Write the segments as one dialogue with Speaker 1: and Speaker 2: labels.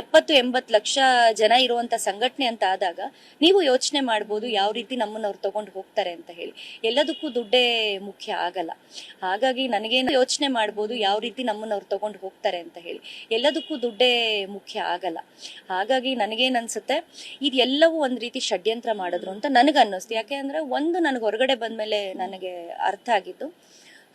Speaker 1: ಎಪ್ಪತ್ತು, ಎಂಬತ್ತು ಲಕ್ಷ ಜನ ಇರುವಂತ ಸಂಘಟನೆ ಅಂತ ಆದಾಗ ನೀವು ಯೋಚನೆ ಮಾಡ್ಬೋದು ಯಾವ ರೀತಿ ನಮ್ಮನ್ನ ಅವ್ರು ತಗೊಂಡು ಹೋಗ್ತಾರೆ ಅಂತ ಹೇಳಿ. ಎಲ್ಲದಕ್ಕೂ ದುಡ್ಡೇ ಮುಖ್ಯ ಆಗಲ್ಲ. ಹಾಗಾಗಿ ನನಗೇನು ಯೋಚನೆ ಮಾಡ್ಬೋದು ಯಾವ ರೀತಿ ನಮ್ಮನ್ನ ಅವ್ರು ತಗೊಂಡು ಹೋಗ್ತಾರೆ ಅಂತ ಹೇಳಿ. ಎಲ್ಲದಕ್ಕೂ ದುಡ್ಡೇ ಮುಖ್ಯ ಆಗಲ್ಲ. ಹಾಗಾಗಿ ನನಗೇನ್ ಅನ್ಸುತ್ತೆ, ಇದೆಲ್ಲವೂ ಒಂದ್ ರೀತಿ ಷಡ್ಯಂತ್ರ ಮಾಡಿದ್ರು ಅಂತ ನನಗನ್ನಿಸ್ತು. ಯಾಕೆ ಅಂದ್ರೆ ಒಂದು, ನನಗೆ ಹೊರಗಡೆ ಬಂದ್ಮೇಲೆ ನನಗೆ ಅರ್ಥ ಆಗಿದ್ದು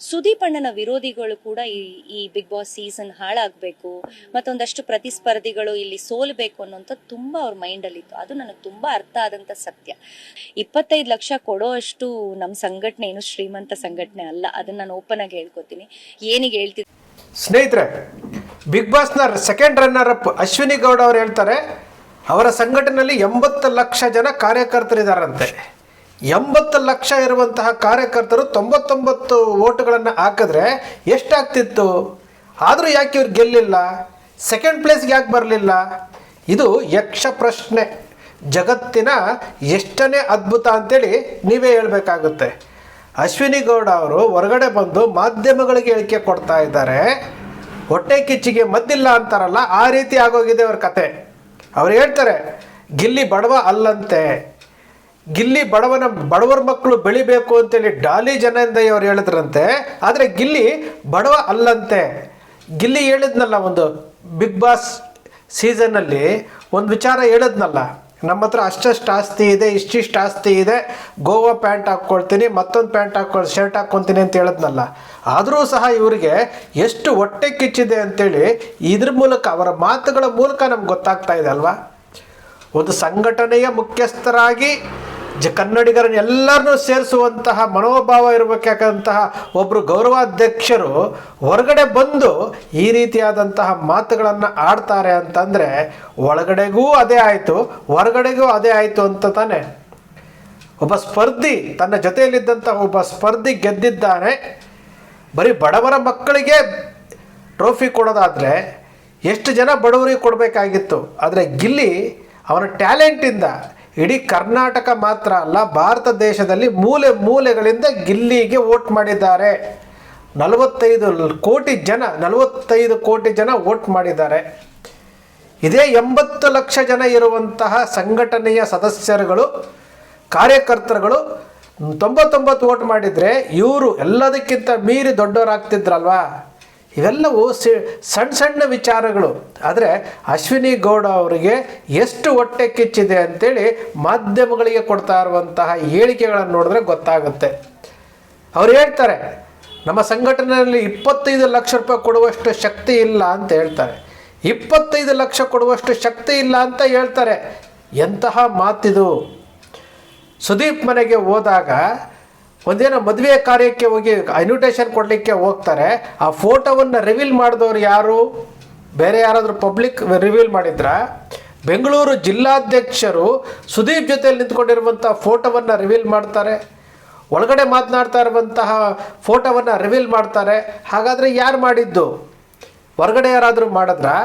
Speaker 1: ಸುದೀಪ್ ಅಣ್ಣನ ವಿರೋಧಿಗಳು ಕೂಡ ಈ ಈ ಬಿಗ್ ಬಾಸ್ ಸೀಸನ್ ಹಾಳಾಗಬೇಕು, ಮತ್ತೊಂದಷ್ಟು ಪ್ರತಿಸ್ಪರ್ಧಿಗಳು ಇಲ್ಲಿ ಸೋಲ್ಬೇಕು ಅನ್ನೋಂಥ ತುಂಬಾ ಅವ್ರ ಮೈಂಡಲ್ಲಿ ಇತ್ತು ಅದು ನನಗೆ ತುಂಬಾ ಅರ್ಥ ಆದಂತ ಸತ್ಯ. ಇಪ್ಪತ್ತೈದು ಲಕ್ಷ ಕೊಡೋ ಅಷ್ಟು ನಮ್ಮ ಸಂಘಟನೆ ಏನು ಶ್ರೀಮಂತ ಸಂಘಟನೆ ಅಲ್ಲ. ಅದನ್ನ ನಾನು ಓಪನ್ ಆಗಿ ಹೇಳ್ಕೊತೀನಿ. ಏನಿಗೆ ಹೇಳ್ತಿದ್ದೆ
Speaker 2: ಸ್ನೇಹಿತರೆ big ಬಾಸ್ನ second runner up Ashwini Gowda ಅವರು ಹೇಳ್ತಾರೆ, ಅವರ ಸಂಘಟನೆಯಲ್ಲಿ ಎಂಬತ್ತು ಲಕ್ಷ ಜನ ಕಾರ್ಯಕರ್ತರಿದ್ದಾರಂತೆ ಎಂಬತ್ತು ಲಕ್ಷ ಇರುವಂತಹ ಕಾರ್ಯಕರ್ತರು ತೊಂಬತ್ತೊಂಬತ್ತು ಓಟುಗಳನ್ನು ಹಾಕಿದ್ರೆ ಎಷ್ಟಾಗ್ತಿತ್ತು? ಆದರೂ ಯಾಕೆ ಇವ್ರು ಗೆಲ್ಲಿಲ್ಲ? ಸೆಕೆಂಡ್ ಪ್ಲೇಸ್ಗೆ ಯಾಕೆ ಬರಲಿಲ್ಲ? ಇದು ಯಕ್ಷ ಪ್ರಶ್ನೆ. ಜಗತ್ತಿನ ಎಷ್ಟನೇ ಅದ್ಭುತ ಅಂತೇಳಿ ನೀವೇ ಹೇಳಬೇಕಾಗುತ್ತೆ. ಅಶ್ವಿನಿ ಗೌಡ ಅವರು ಹೊರಗಡೆ ಬಂದು ಮಾಧ್ಯಮಗಳಿಗೆ ಹೇಳಿಕೆ ಕೊಡ್ತಾ ಇದ್ದಾರೆ. ಹೊಟ್ಟೆ ಕಿಚ್ಚಿಗೆ ಮದ್ದಿಲ್ಲ ಅಂತಾರಲ್ಲ, ಆ ರೀತಿ ಆಗೋಗಿದೆ ಅವ್ರ ಕತೆ. ಅವ್ರು ಹೇಳ್ತಾರೆ, ಗಿಲ್ಲಿ ಬಡವ ಅಲ್ಲಂತೆ. ಗಿಲ್ಲಿ ಬಡವನ ಬಡವರ ಮಕ್ಕಳು ಬೆಳಿಬೇಕು ಅಂತೇಳಿ ಡಾಲಿ ಜನಂದಯ್ಯ ಅವ್ರು ಹೇಳಿದ್ರಂತೆ, ಆದರೆ ಗಿಲ್ಲಿ ಬಡವ ಅಲ್ಲಂತೆ. ಗಿಲ್ಲಿ ಹೇಳಿದ್ನಲ್ಲ ಒಂದು ಬಿಗ್ ಬಾಸ್ ಸೀಸನ್ನಲ್ಲಿ ಒಂದು ವಿಚಾರ ಹೇಳಿದ್ನಲ್ಲ, ನಮ್ಮ ಹತ್ರ ಅಷ್ಟಷ್ಟು ಆಸ್ತಿ ಇದೆ, ಇಷ್ಟಿಷ್ಟು ಆಸ್ತಿ ಇದೆ, ಗೋವಾ ಪ್ಯಾಂಟ್ ಹಾಕ್ಕೊಳ್ತೀನಿ, ಮತ್ತೊಂದು ಪ್ಯಾಂಟ್ ಹಾಕ್ಕೊಳ್, ಶರ್ಟ್ ಹಾಕ್ಕೊತೀನಿ ಅಂತ ಹೇಳಿದ್ನಲ್ಲ. ಆದರೂ ಸಹ ಇವರಿಗೆ ಎಷ್ಟು ಹೊಟ್ಟೆ ಕಿಚ್ಚಿದೆ ಅಂತೇಳಿ ಇದ್ರ ಮೂಲಕ, ಅವರ ಮಾತುಗಳ ಮೂಲಕ ನಮ್ಗೆ ಗೊತ್ತಾಗ್ತಾ ಇದೆ ಅಲ್ವಾ? ಒಂದು ಸಂಘಟನೆಯ ಮುಖ್ಯಸ್ಥರಾಗಿ ಜ ಕನ್ನಡಿಗರನ್ನ ಎಲ್ಲರನ್ನೂ ಸೇರಿಸುವಂತಹ ಮನೋಭಾವ ಇರಬೇಕಾದಂತಹ ಒಬ್ಬರು ಗೌರವಾಧ್ಯಕ್ಷರು ಹೊರಗಡೆ ಬಂದು ಈ ರೀತಿಯಾದಂತಹ ಮಾತುಗಳನ್ನು ಆಡ್ತಾರೆ ಅಂತಂದರೆ ಒಳಗಡೆಗೂ ಅದೇ ಆಯಿತು, ಹೊರಗಡೆಗೂ ಅದೇ ಆಯಿತು ಅಂತ ತಾನೆ. ಒಬ್ಬ ಸ್ಪರ್ಧಿ ತನ್ನ ಜೊತೆಯಲ್ಲಿದ್ದಂತಹ ಒಬ್ಬ ಸ್ಪರ್ಧಿ ಗೆದ್ದಿದ್ದಾನೆ. ಬರೀ ಬಡವರ ಮಕ್ಕಳಿಗೆ ಟ್ರೋಫಿ ಕೊಡೋದಾದರೆ ಎಷ್ಟು ಜನ ಬಡವರಿಗೆ ಕೊಡಬೇಕಾಗಿತ್ತು. ಆದರೆ ಗಿಲ್ಲಿ ಅವನ ಟ್ಯಾಲೆಂಟಿಂದ ಇಡೀ ಕರ್ನಾಟಕ ಮಾತ್ರ ಅಲ್ಲ, ಭಾರತ ದೇಶದಲ್ಲಿ ಮೂಲೆ ಮೂಲೆಗಳಿಂದ ಗಿಲ್ಲಿಗೆ ವೋಟ್ ಮಾಡಿದ್ದಾರೆ. ನಲವತ್ತೈದು ಕೋಟಿ ಜನ, ನಲವತ್ತೈದು ಕೋಟಿ ಜನ ವೋಟ್ ಮಾಡಿದ್ದಾರೆ. ಇದೇ ಎಂಬತ್ತು ಲಕ್ಷ ಜನ ಇರುವಂತಹ ಸಂಘಟನೆಯ ಸದಸ್ಯರುಗಳು, ಕಾರ್ಯಕರ್ತರುಗಳು, ತೊಂಬತ್ತೊಂಬತ್ತು ವೋಟ್ ಮಾಡಿದರೆ ಇವರು ಎಲ್ಲದಕ್ಕಿಂತ ಮೀರಿ ದೊಡ್ಡವರಾಗ್ತಿದ್ರಲ್ವಾ? ಇವೆಲ್ಲವೂ ಸಿ ಸಣ್ಣ ಸಣ್ಣ ವಿಚಾರಗಳು. ಆದರೆ ಅಶ್ವಿನಿ ಗೌಡ ಅವರಿಗೆ ಎಷ್ಟು ಹೊಟ್ಟೆ ಕಿಚ್ಚಿದೆ ಅಂತೇಳಿ ಮಾಧ್ಯಮಗಳಿಗೆ ಕೊಡ್ತಾ ಇರುವಂತಹ ಹೇಳಿಕೆಗಳನ್ನು ನೋಡಿದ್ರೆ ಗೊತ್ತಾಗುತ್ತೆ. ಅವ್ರು ಹೇಳ್ತಾರೆ, ನಮ್ಮ ಸಂಘಟನೆಯಲ್ಲಿ ಇಪ್ಪತ್ತೈದು ಲಕ್ಷ ರೂಪಾಯಿ ಕೊಡುವಷ್ಟು ಶಕ್ತಿ ಇಲ್ಲ ಅಂತ ಹೇಳ್ತಾರೆ. ಇಪ್ಪತ್ತೈದು ಲಕ್ಷ ಕೊಡುವಷ್ಟು ಶಕ್ತಿ ಇಲ್ಲ ಅಂತ ಹೇಳ್ತಾರೆ. ಎಂತಹ ಮಾತಿದು? ಸುದೀಪ್ ಮನೆಗೆ ಹೋದಾಗ ಒಂದೇನೋ ಮದುವೆ ಕಾರ್ಯಕ್ಕೆ ಹೋಗಿ ಇನ್ವಿಟೇಷನ್ ಕೊಡಲಿಕ್ಕೆ ಹೋಗ್ತಾರೆ. ಆ ಫೋಟೋವನ್ನು ರಿವೀಲ್ ಮಾಡಿದವರು ಯಾರು? ಬೇರೆ ಯಾರಾದರೂ ಪಬ್ಲಿಕ್ ರಿವೀಲ್ ಮಾಡಿದ್ರ? ಬೆಂಗಳೂರು ಜಿಲ್ಲಾಧ್ಯಕ್ಷರು ಸುದೀಪ್ ಜೊತೆಯಲ್ಲಿ ನಿಂತ್ಕೊಂಡಿರುವಂಥ ಫೋಟೋವನ್ನು ರಿವೀಲ್ ಮಾಡ್ತಾರೆ. ಒಳಗಡೆ ಮಾತನಾಡ್ತಾ ಇರುವಂತಹ ಫೋಟೋವನ್ನು ರಿವೀಲ್ ಮಾಡ್ತಾರೆ. ಹಾಗಾದರೆ ಯಾರು ಮಾಡಿದ್ದು? ಹೊರಗಡೆ ಯಾರಾದರೂ ಮಾಡಿದ್ರಾ?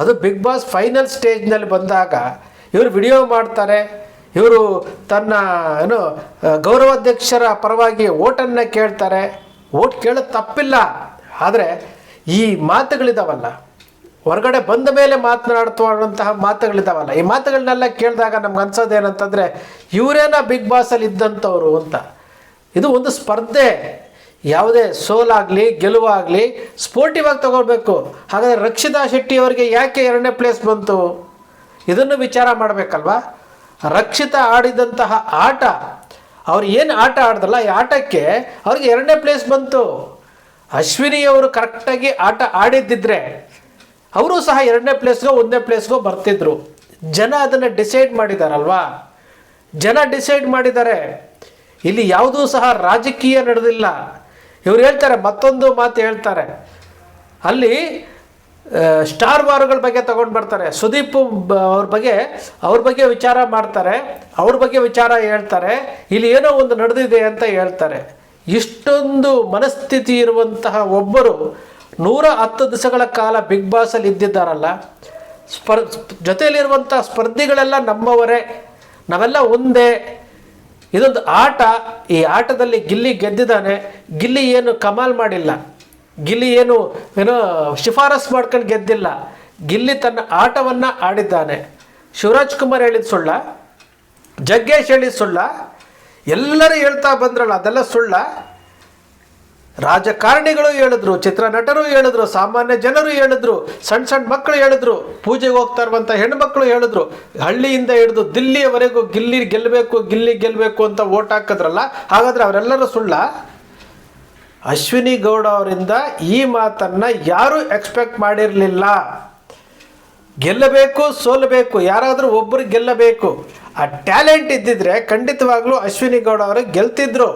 Speaker 2: ಅದು ಬಿಗ್ ಬಾಸ್ ಫೈನಲ್ ಸ್ಟೇಜ್ನಲ್ಲಿ ಬಂದಾಗ ಇವರು ವಿಡಿಯೋ ಮಾಡ್ತಾರೆ. ಇವರು ತನ್ನ, ಏನು ಗೌರವಾಧ್ಯಕ್ಷರ ಪರವಾಗಿ ಓಟನ್ನು ಕೇಳ್ತಾರೆ. ಓಟ್ ಕೇಳೋದು ತಪ್ಪಿಲ್ಲ. ಆದರೆ ಈ ಮಾತುಗಳಿದಾವಲ್ಲ, ಹೊರಗಡೆ ಬಂದ ಮೇಲೆ ಮಾತನಾಡ್ತುವಂತಹ ಮಾತುಗಳಿದಾವಲ್ಲ, ಈ ಮಾತುಗಳನ್ನೆಲ್ಲ ಕೇಳಿದಾಗ ನಮ್ಗೆ ಅನ್ಸೋದು ಏನಂತಂದರೆ, ಇವರೇನ ಬಿಗ್ ಬಾಸಲ್ಲಿ ಇದ್ದಂಥವ್ರು ಅಂತ. ಇದು ಒಂದು ಸ್ಪರ್ಧೆ. ಯಾವುದೇ ಸೋಲಾಗಲಿ, ಗೆಲುವಾಗಲಿ ಸ್ಪೋರ್ಟಿವ್ ಆಗಿ ತಗೊಳ್ಬೇಕು. ಹಾಗಾದರೆ ರಕ್ಷಿತಾ ಶೆಟ್ಟಿ ಅವರಿಗೆ ಯಾಕೆ ಎರಡನೇ ಪ್ಲೇಸ್ ಬಂತು? ಇದನ್ನು ವಿಚಾರ ಮಾಡಬೇಕಲ್ವಾ? ರಕ್ಷಿತಾ ಆಡಿದಂತಹ ಆಟ. ಅವ್ರು ಏನು ಆಟ ಆಡ್ದಲ್ಲ, ಈ ಆಟಕ್ಕೆ ಅವ್ರಿಗೆ ಎರಡನೇ ಪ್ಲೇಸ್ ಬಂತು. ಅಶ್ವಿನಿ ಅವರು ಕರೆಕ್ಟಾಗಿ ಆಟ ಆಡಿದ್ದಿದ್ರೆ ಅವರು ಸಹ ಎರಡನೇ ಪ್ಲೇಸ್ಗೋ ಒಂದನೇ ಪ್ಲೇಸ್ಗೋ ಬರ್ತಿದ್ರು. ಜನ ಅದನ್ನು ಡಿಸೈಡ್ ಮಾಡಿದಾರಲ್ವಾ? ಜನ ಡಿಸೈಡ್ ಮಾಡಿದ್ದಾರೆ ಇಲ್ಲಿ ಯಾವುದೂ ಸಹ ರಾಜಕೀಯ ನಡೆದಿಲ್ಲ. ಇವ್ರು ಹೇಳ್ತಾರೆ, ಮತ್ತೊಂದು ಮಾತು ಹೇಳ್ತಾರೆ. ಅಲ್ಲಿ ಸ್ಟಾರ್ ವಾರ್ಗಳ ಬಗ್ಗೆ ತಗೊಂಡು ಬರ್ತಾರೆ. ಸುದೀಪ್ ಅವ್ರ ಬಗ್ಗೆ ಅವ್ರ ಬಗ್ಗೆ ವಿಚಾರ ಮಾಡ್ತಾರೆ. ಅವ್ರ ಬಗ್ಗೆ ವಿಚಾರ ಹೇಳ್ತಾರೆ. ಇಲ್ಲಿ ಏನೋ ಒಂದು ನಡೆದಿದೆ ಅಂತ ಹೇಳ್ತಾರೆ. ಇಷ್ಟೊಂದು ಮನಸ್ಥಿತಿ ಇರುವಂತಹ ಒಬ್ಬರು ನೂರ ಹತ್ತು ದಿವಸಗಳ ಕಾಲ ಬಿಗ್ ಬಾಸಲ್ಲಿ ಇದ್ದಿದ್ದಾರಲ್ಲ, ಸ್ಪರ್, ಜೊತೆಯಲ್ಲಿರುವಂಥ ಸ್ಪರ್ಧಿಗಳೆಲ್ಲ ನಮ್ಮವರೇ, ನಾವೆಲ್ಲ ಒಂದೇ. ಇದೊಂದು ಆಟ. ಈ ಆಟದಲ್ಲಿ ಗಿಲ್ಲಿ ಗೆದ್ದಿದ್ದಾನೆ. ಗಿಲ್ಲಿ ಏನು ಕಮಾಲ್ ಮಾಡಿಲ್ಲ. ಗಿಲ್ಲಿ ಏನು, ಏನೋ ಶಿಫಾರಸ್ ಮಾಡ್ಕೊಂಡು ಗೆದ್ದಿಲ್ಲ. ಗಿಲ್ಲಿ ತನ್ನ ಆಟವನ್ನು ಆಡಿದ್ದಾನೆ. ಶಿವರಾಜ್ ಕುಮಾರ್ ಹೇಳಿದ ಸುಳ್ಳ, ಜಗ್ಗೇಶ್ ಹೇಳಿದ ಸುಳ್ಳ, ಎಲ್ಲರೂ ಹೇಳ್ತಾ ಬಂದ್ರಲ್ಲ, ಅದೆಲ್ಲ ಸುಳ್ಳ. ರಾಜಕಾರಣಿಗಳು ಹೇಳಿದ್ರು, ಚಿತ್ರನಟರು ಹೇಳಿದ್ರು, ಸಾಮಾನ್ಯ ಜನರು ಹೇಳಿದ್ರು ಸಣ್ಣ ಸಣ್ಣ ಮಕ್ಕಳು ಹೇಳಿದ್ರು, ಪೂಜೆಗೆ ಹೋಗ್ತಾ ಇರುವಂಥ ಹೆಣ್ಮಕ್ಳು ಹೇಳಿದ್ರು. ಹಳ್ಳಿಯಿಂದ ಹಿಡಿದು ದಿಲ್ಲಿಯವರೆಗೂ ಗಿಲ್ಲಿ ಗೆಲ್ಲಬೇಕು ಗಿಲ್ಲಿ ಗೆಲ್ಲಬೇಕು ಅಂತ ಓಟ್ ಹಾಕಿದ್ರಲ್ಲ, ಹಾಗಾದ್ರೆ ಅವರೆಲ್ಲರೂ ಸುಳ್ಳ? ಅಶ್ವಿನಿ ಗೌಡ ಅವರಿಂದ ಈ ಮಾತನ್ನು ಯಾರೂ ಎಕ್ಸ್ಪೆಕ್ಟ್ ಮಾಡಿರಲಿಲ್ಲ. ಗೆಲ್ಲಬೇಕು, ಸೋಲಬೇಕು, ಯಾರಾದರೂ ಒಬ್ಬರು ಗೆಲ್ಲಬೇಕು. ಆ ಟ್ಯಾಲೆಂಟ್ ಇದ್ದಿದ್ರೆ ಖಂಡಿತವಾಗ್ಲೂ ಅಶ್ವಿನಿ ಗೌಡ ಅವರು ಗೆಲ್ತಿದ್ರು.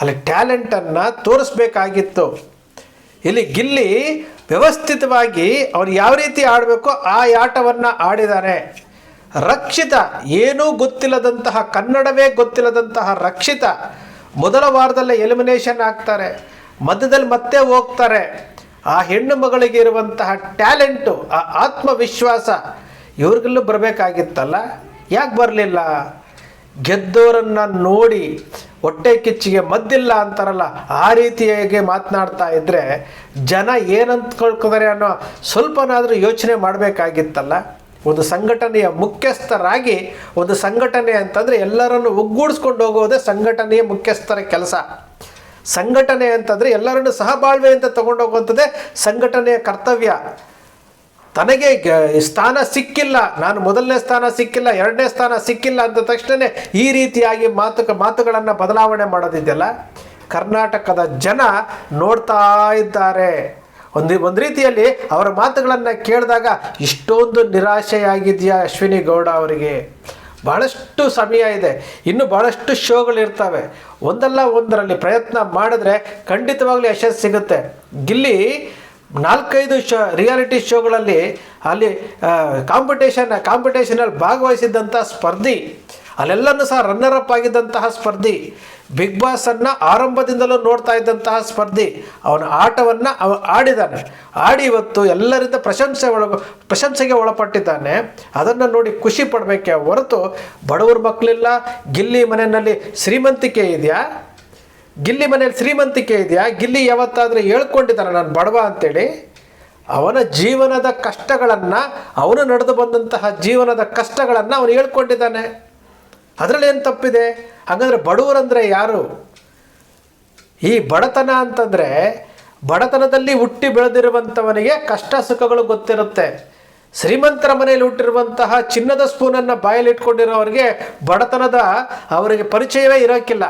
Speaker 2: ಅಲ್ಲಿ ಟ್ಯಾಲೆಂಟನ್ನು ತೋರಿಸ್ಬೇಕಾಗಿತ್ತು. ಇಲ್ಲಿ ಗಿಲ್ಲಿ ವ್ಯವಸ್ಥಿತವಾಗಿ ಅವ್ರು ಯಾವ ರೀತಿ ಆಡಬೇಕು, ಆ ಆಟವನ್ನು ಆಡಿದ್ದಾರೆ ರಕ್ಷಿತ, ಏನೂ ಗೊತ್ತಿಲ್ಲದಂತಹ, ಕನ್ನಡವೇ ಗೊತ್ತಿಲ್ಲದಂತಹ ರಕ್ಷಿತ ಮೊದಲ ವಾರದಲ್ಲೇ ಎಲಿಮಿನೇಷನ್ ಆಗ್ತಾರೆ. ಮಧ್ಯದಲ್ಲಿ ಮತ್ತೆ ಹೋಗ್ತಾರೆ. ಆ ಹೆಣ್ಣು ಮಗಳಿಗೆ ಇರುವಂತಹ ಟ್ಯಾಲೆಂಟು ಆ ಆತ್ಮವಿಶ್ವಾಸ ಇವ್ರಿಗೆಲ್ಲೂ ಬರಬೇಕಾಗಿತ್ತಲ್ಲ? ಯಾಕೆ ಬರಲಿಲ್ಲ? ಗೆದ್ದೋರನ್ನು ನೋಡಿ ಹೊಟ್ಟೆ ಕಿಚ್ಚಿಗೆ ಮದ್ದಿಲ್ಲ ಅಂತಾರಲ್ಲ, ಆ ರೀತಿಯಾಗಿ ಮಾತನಾಡ್ತಾ ಇದ್ದರೆ ಜನ ಏನಂತ ಏನಂತ್ಕೊಳ್ಕೋತಾರೆ ಅನ್ನೋ ಸ್ವಲ್ಪನಾದರೂ ಯೋಚನೆ ಮಾಡಬೇಕಾಗಿತ್ತಲ್ಲ? ಒಂದು ಸಂಘಟನೆಯ ಮುಖ್ಯಸ್ಥರಾಗಿ, ಒಂದು ಸಂಘಟನೆ ಅಂತಂದರೆ ಎಲ್ಲರನ್ನು ಒಗ್ಗೂಡಿಸ್ಕೊಂಡು ಹೋಗೋದೇ ಸಂಘಟನೆಯ ಮುಖ್ಯಸ್ಥರ ಕೆಲಸ. ಸಂಘಟನೆ ಅಂತಂದರೆ ಎಲ್ಲರನ್ನು ಸಹಬಾಳ್ವೆ ಅಂತ ತಗೊಂಡೋಗುವಂಥದ್ದೇ ಸಂಘಟನೆಯ ಕರ್ತವ್ಯ. ತನಗೆ ಸ್ಥಾನ ಸಿಕ್ಕಿಲ್ಲ, ನಾನು ಮೊದಲನೇ ಸ್ಥಾನ ಸಿಕ್ಕಿಲ್ಲ, ಎರಡನೇ ಸ್ಥಾನ ಸಿಕ್ಕಿಲ್ಲ ಅಂದ ತಕ್ಷಣವೇ ಈ ರೀತಿಯಾಗಿ ಮಾತು ಮಾತುಗಳನ್ನು ಬದಲಾವಣೆ ಮಾಡೋದಿದೆಯಲ್ಲ? ಕರ್ನಾಟಕದ ಜನ ನೋಡ್ತಾ ಇದ್ದಾರೆ. ಒಂದು ಒಂದು ರೀತಿಯಲ್ಲಿ ಅವರ ಮಾತುಗಳನ್ನು ಕೇಳಿದಾಗ ಇಷ್ಟೊಂದು ನಿರಾಶೆಯಾಗಿದೆಯಾ ಅಶ್ವಿನಿ ಗೌಡ ಅವರಿಗೆ? ಭಾಳಷ್ಟು ಸಮಯ ಇದೆ. ಇನ್ನು ಭಾಳಷ್ಟು ಶೋಗಳಿರ್ತವೆ ಒಂದಲ್ಲ ಒಂದರಲ್ಲಿ ಪ್ರಯತ್ನ ಮಾಡಿದ್ರೆ ಖಂಡಿತವಾಗ್ಲೂ ಯಶಸ್ಸು ಸಿಗುತ್ತೆ. ಗಿಲ್ಲಿ ನಾಲ್ಕೈದು ಶೋ, ರಿಯಾಲಿಟಿ ಶೋಗಳಲ್ಲಿ ಅಲ್ಲಿ ಕಾಂಪಿಟೇಷನ್ ಕಾಂಪಿಟೇಷನಲ್ಲಿ ಭಾಗವಹಿಸಿದ್ದಂಥ ಸ್ಪರ್ಧಿ. ಅಲ್ಲೆಲ್ಲನೂ ಸಹ ರನ್ನರ್ ಅಪ್ ಆಗಿದ್ದಂತಹ ಸ್ಪರ್ಧಿ. ಬಿಗ್ ಬಾಸನ್ನು ಆರಂಭದಿಂದಲೂ ನೋಡ್ತಾ ಇದ್ದಂತಹ ಸ್ಪರ್ಧಿ. ಅವನ ಆಟವನ್ನು ಅವ ಆಡಿದ್ದಾನೆ ಆಡಿ ಇವತ್ತು ಎಲ್ಲರಿಂದ ಪ್ರಶಂಸೆ ಒಳ ಪ್ರಶಂಸೆಗೆ ಒಳಪಟ್ಟಿದ್ದಾನೆ. ಅದನ್ನು ನೋಡಿ ಖುಷಿ ಪಡಬೇಕೆ ಹೊರತು ಬಡವ್ರ ಮಕ್ಕಳಿಲ್ಲ ಗಿಲ್ಲಿ ಮನೆಯಲ್ಲಿ ಶ್ರೀಮಂತಿಕೆ ಇದೆಯಾ? ಗಿಲ್ಲಿ ಮನೆಯಲ್ಲಿ ಶ್ರೀಮಂತಿಕೆ ಇದೆಯಾ? ಗಿಲ್ಲಿ ಯಾವತ್ತಾದರೂ ಹೇಳ್ಕೊಂಡಿದ್ದಾನೆ ನಾನು ಬಡವ ಅಂತೇಳಿ. ಅವನ ಜೀವನದ ಕಷ್ಟಗಳನ್ನು, ಅವನು ನಡೆದು ಬಂದಂತಹ ಜೀವನದ ಕಷ್ಟಗಳನ್ನು ಅವನು ಹೇಳ್ಕೊಂಡಿದ್ದಾನೆ. ಅದರಲ್ಲಿ ಏನು ತಪ್ಪಿದೆ? ಹಾಗಂದರೆ ಬಡವರಂದರೆ ಯಾರು? ಈ ಬಡತನ ಅಂತಂದರೆ ಬಡತನದಲ್ಲಿ ಹುಟ್ಟಿ ಬೆಳೆದಿರುವಂಥವನಿಗೆ ಕಷ್ಟ ಸುಖಗಳು ಗೊತ್ತಿರುತ್ತೆ. ಶ್ರೀಮಂತರ ಮನೆಯಲ್ಲಿ ಹುಟ್ಟಿರುವಂತಹ ಚಿನ್ನದ ಸ್ಪೂನನ್ನು ಬಾಯಲ್ಲಿ ಇಟ್ಕೊಂಡಿರೋರಿಗೆ ಬಡತನದ ಅವರಿಗೆ ಪರಿಚಯವೇ ಇರೋಕ್ಕಿಲ್ಲ.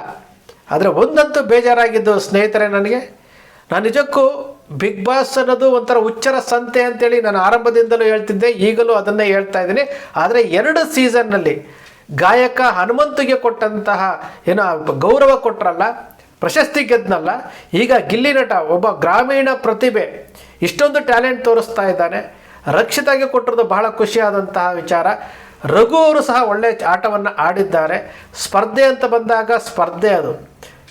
Speaker 2: ಆದರೆ ಒಂದಂತೂ ಬೇಜಾರಾಗಿದ್ದು ಸ್ನೇಹಿತರೆ ನನಗೆ, ನಾನು ನಿಜಕ್ಕೂ ಬಿಗ್ ಬಾಸ್ ಅನ್ನೋದು ಒಂಥರ ಹುಚ್ಚರ ಸಂತೆ ಅಂತೇಳಿ ನಾನು ಆರಂಭದಿಂದಲೂ ಹೇಳ್ತಿದ್ದೆ, ಈಗಲೂ ಅದನ್ನೇ ಹೇಳ್ತಾ ಇದ್ದೀನಿ. ಆದರೆ ಎರಡು ಸೀಸನ್ನಲ್ಲಿ ಗಾಯಕ ಹನುಮಂತಿಗೆ ಕೊಟ್ಟಂತಹ ಏನೋ ಗೌರವ ಕೊಟ್ರಲ್ಲ, ಪ್ರಶಸ್ತಿ ಗೆದ್ದನಲ್ಲ ಈಗ ಗಿಲ್ಲಿ ನಟ ಒಬ್ಬ ಗ್ರಾಮೀಣ ಪ್ರತಿಭೆ, ಇಷ್ಟೊಂದು ಟ್ಯಾಲೆಂಟ್ ತೋರಿಸ್ತಾ ಇದ್ದಾನೆ. ರಕ್ಷಿತಾಗೆ ಕೊಟ್ಟಿರೋದು ಬಹಳ ಖುಷಿಯಾದಂತಹ ವಿಚಾರ. ರಘು ಅವರು ಸಹ ಒಳ್ಳೆ ಆಟವನ್ನು ಆಡಿದ್ದಾರೆ. ಸ್ಪರ್ಧೆ ಅಂತ ಬಂದಾಗ ಸ್ಪರ್ಧೆ ಅದು.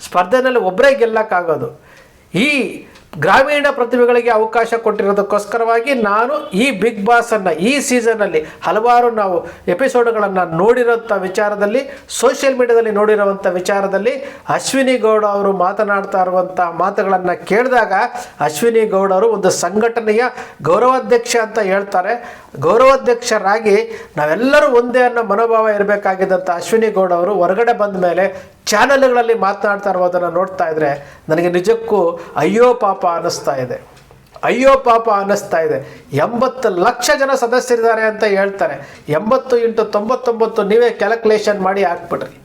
Speaker 2: ಸ್ಪರ್ಧೆನಲ್ಲಿ ಒಬ್ಬರೇ ಗೆಲ್ಲಕ್ಕಾಗೋದು. ಈ ಗ್ರಾಮೀಣ ಪ್ರತಿಭೆಗಳಿಗೆ ಅವಕಾಶ ಕೊಟ್ಟಿರೋದಕ್ಕೋಸ್ಕರವಾಗಿ ನಾನು ಈ ಬಿಗ್ ಬಾಸನ್ನು ಈ ಸೀಸನ್ನಲ್ಲಿ ಹಲವಾರು ನಾವು ಎಪಿಸೋಡ್ಗಳನ್ನು ನೋಡಿರೋಂಥ ವಿಚಾರದಲ್ಲಿ ಸೋಷಿಯಲ್ ಮೀಡಿಯಾದಲ್ಲಿ ನೋಡಿರುವಂಥ ವಿಚಾರದಲ್ಲಿ ಅಶ್ವಿನಿ ಗೌಡ ಅವರು ಮಾತನಾಡ್ತಾ ಇರುವಂಥ ಮಾತುಗಳನ್ನು ಕೇಳಿದಾಗ ಅಶ್ವಿನಿ ಗೌಡ ಅವರು ಒಂದು ಸಂಘಟನೆಯ ಗೌರವಾಧ್ಯಕ್ಷ ಅಂತ ಹೇಳ್ತಾರೆ. ಗೌರವಾಧ್ಯಕ್ಷರಾಗಿ ನಾವೆಲ್ಲರೂ ಒಂದೇ ಅನ್ನೋ ಮನೋಭಾವ ಇರಬೇಕಾಗಿದ್ದಂಥ ಅಶ್ವಿನಿ ಗೌಡ ಅವರು ಹೊರಗಡೆ ಬಂದ ಮೇಲೆ ಚಾನಲ್ಗಳಲ್ಲಿ ಮಾತನಾಡ್ತಾ ಇರೋದನ್ನು ನೋಡ್ತಾ ಇದ್ರೆ ನನಗೆ ನಿಜಕ್ಕೂ ಅಯ್ಯೋ ಪಾಪ ಅನ್ನಿಸ್ತಾ ಇದೆ. ಅಯ್ಯೋ ಪಾಪ ಅನ್ನಿಸ್ತಾ ಇದೆ. ಎಂಬತ್ತು ಲಕ್ಷ ಜನ ಸದಸ್ಯರಿದ್ದಾರೆ ಅಂತ ಹೇಳ್ತಾರೆ. ಎಂಬತ್ತು ಇಂಟು ತೊಂಬತ್ತೊಂಬತ್ತು ನೀವೇ ಕ್ಯಾಲ್ಕುಲೇಷನ್ ಮಾಡಿ ಹಾಕ್ಬಿಡ್ರಿ.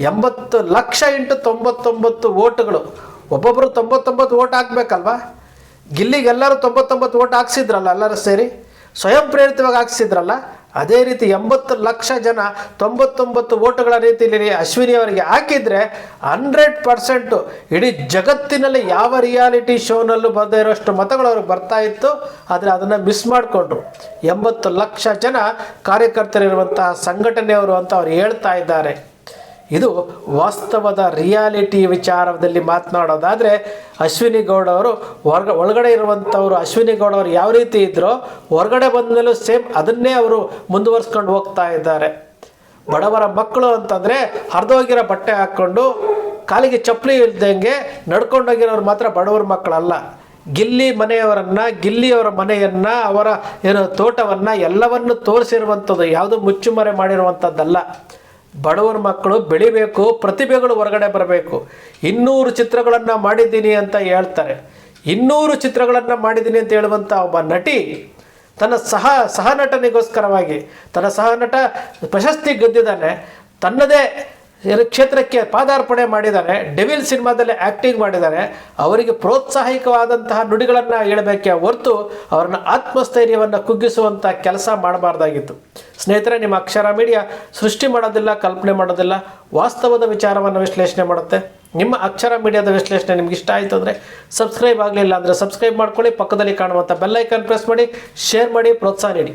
Speaker 2: ಎಂಬತ್ತು ಲಕ್ಷ ಇಂಟು ತೊಂಬತ್ತೊಂಬತ್ತು ಓಟ್ಗಳು ಒಬ್ಬೊಬ್ಬರು ತೊಂಬತ್ತೊಂಬತ್ತು ಓಟ್ ಹಾಕ್ಬೇಕಲ್ವಾ? ಗಿಲ್ಲಿಗೆಲ್ಲರೂ ತೊಂಬತ್ತೊಂಬತ್ತು ಓಟ್ ಹಾಕ್ಸಿದ್ರಲ್ಲ, ಎಲ್ಲರೂ ಸೇರಿ? ಸ್ವಯಂ ಪ್ರೇರಿತವಾಗಿ ಹಾಕ್ಸಿದ್ರಲ್ಲ? ಅದೇ ರೀತಿ ಎಂಬತ್ತು ಲಕ್ಷ ಜನ ತೊಂಬತ್ತೊಂಬತ್ತು ಓಟುಗಳ ರೀತಿಯಲ್ಲಿ ಅಶ್ವಿನಿ ಅವರಿಗೆ ಹಾಕಿದರೆ ಹಂಡ್ರೆಡ್ ಪರ್ಸೆಂಟು ಇಡೀ ಜಗತ್ತಿನಲ್ಲಿ ಯಾವ ರಿಯಾಲಿಟಿ ಶೋನಲ್ಲೂ ಬರದೇ ಇರೋಷ್ಟು ಮತಗಳು ಅವ್ರಿಗೆ ಬರ್ತಾ ಇತ್ತು, ಆದರೆ ಅದನ್ನು ಮಿಸ್ ಮಾಡಿಕೊಂಡ್ರು. ಎಂಬತ್ತು ಲಕ್ಷ ಜನ ಕಾರ್ಯಕರ್ತರಿರುವಂತಹ ಸಂಘಟನೆಯವರು ಅಂತ ಅವ್ರು ಹೇಳ್ತಾ ಇದ್ದಾರೆ. ಇದು ವಾಸ್ತವದ ರಿಯಾಲಿಟಿ ವಿಚಾರದಲ್ಲಿ ಮಾತನಾಡೋದಾದರೆ ಅಶ್ವಿನಿ ಗೌಡ ಅವರು ಹೊರಗ ಒಳಗಡೆ ಇರುವಂಥವ್ರು ಅಶ್ವಿನಿ ಗೌಡ ಅವರು ಯಾವ ರೀತಿ ಇದ್ದರೋ ಹೊರಗಡೆ ಬಂದ ಮೇಲೂ ಸೇಮ್ ಅದನ್ನೇ ಅವರು ಮುಂದುವರ್ಸ್ಕೊಂಡು ಹೋಗ್ತಾ ಇದ್ದಾರೆ. ಬಡವರ ಮಕ್ಕಳು ಅಂತಂದರೆ ಹರಿದೋಗಿರೋ ಬಟ್ಟೆ ಹಾಕ್ಕೊಂಡು ಕಾಲಿಗೆ ಚಪ್ಪಲಿ ಇಲ್ದಂಗೆ ನಡ್ಕೊಂಡೋಗಿರೋರು ಮಾತ್ರ ಬಡವರ ಮಕ್ಕಳಲ್ಲ. ಗಿಲ್ಲಿ ಮನೆಯವರನ್ನು, ಗಿಲ್ಲಿಯವರ ಮನೆಯನ್ನು, ಅವರ ಏನು ತೋಟವನ್ನು ಎಲ್ಲವನ್ನು ತೋರಿಸಿರುವಂಥದ್ದು, ಯಾವುದು ಮುಚ್ಚುಮರೆ ಮಾಡಿರುವಂಥದ್ದಲ್ಲ. ಬಡವರ ಮಕ್ಕಳು ಬೆಳಿಬೇಕು, ಪ್ರತಿಭೆಗಳು ಹೊರಗಡೆ ಬರಬೇಕು. ಇನ್ನೂರು ಚಿತ್ರಗಳನ್ನು ಮಾಡಿದ್ದೀನಿ ಅಂತ ಹೇಳ್ತಾರೆ. ಇನ್ನೂರು ಚಿತ್ರಗಳನ್ನು ಮಾಡಿದ್ದೀನಿ ಅಂತ ಹೇಳುವಂಥ ಒಬ್ಬ ನಟಿ ತನ್ನ ಸಹ ಸಹನಟನಿಗೋಸ್ಕರವಾಗಿ ತನ್ನ ಸಹನಟ ಪ್ರಶಸ್ತಿ ಗೆದ್ದಿದ್ದಾನೆ. ತನ್ನದೇ ಕ್ಷೇತ್ರಕ್ಕೆ ಪಾದಾರ್ಪಣೆ ಮಾಡಿದ್ದಾರೆ. ಡೆವಿಲ್ ಸಿನಿಮಾದಲ್ಲಿ ಆ್ಯಕ್ಟಿಂಗ್ ಮಾಡಿದ್ದಾರೆ. ಅವರಿಗೆ ಪ್ರೋತ್ಸಾಹಿಕವಾದಂತಹ ನುಡಿಗಳನ್ನು ಹೇಳಬೇಕೆ ಹೊರತು ಅವರನ್ನ ಆತ್ಮಸ್ಥೈರ್ಯವನ್ನು ಕುಗ್ಗಿಸುವಂಥ ಕೆಲಸ ಮಾಡಬಾರ್ದಾಗಿತ್ತು. ಸ್ನೇಹಿತರೆ, ನಿಮ್ಮ ಅಕ್ಷರ ಮೀಡಿಯಾ ಸೃಷ್ಟಿ ಮಾಡೋದಿಲ್ಲ, ಕಲ್ಪನೆ ಮಾಡೋದಿಲ್ಲ, ವಾಸ್ತವದ ವಿಚಾರವನ್ನು ವಿಶ್ಲೇಷಣೆ ಮಾಡುತ್ತೆ. ನಿಮ್ಮ ಅಕ್ಷರ ಮೀಡಿಯಾದ ವಿಶ್ಲೇಷಣೆ ನಿಮ್ಗೆ ಇಷ್ಟ ಆಯಿತು ಅಂದರೆ ಸಬ್ಸ್ಕ್ರೈಬ್ ಆಗಲಿಲ್ಲ ಅಂದರೆ ಸಬ್ಸ್ಕ್ರೈಬ್ ಮಾಡ್ಕೊಳ್ಳಿ. ಪಕ್ಕದಲ್ಲಿ ಕಾಣುವಂಥ ಬೆಲ್ಲೈಕನ್ ಪ್ರೆಸ್ ಮಾಡಿ ಶೇರ್ ಮಾಡಿ, ಪ್ರೋತ್ಸಾಹ ನೀಡಿ.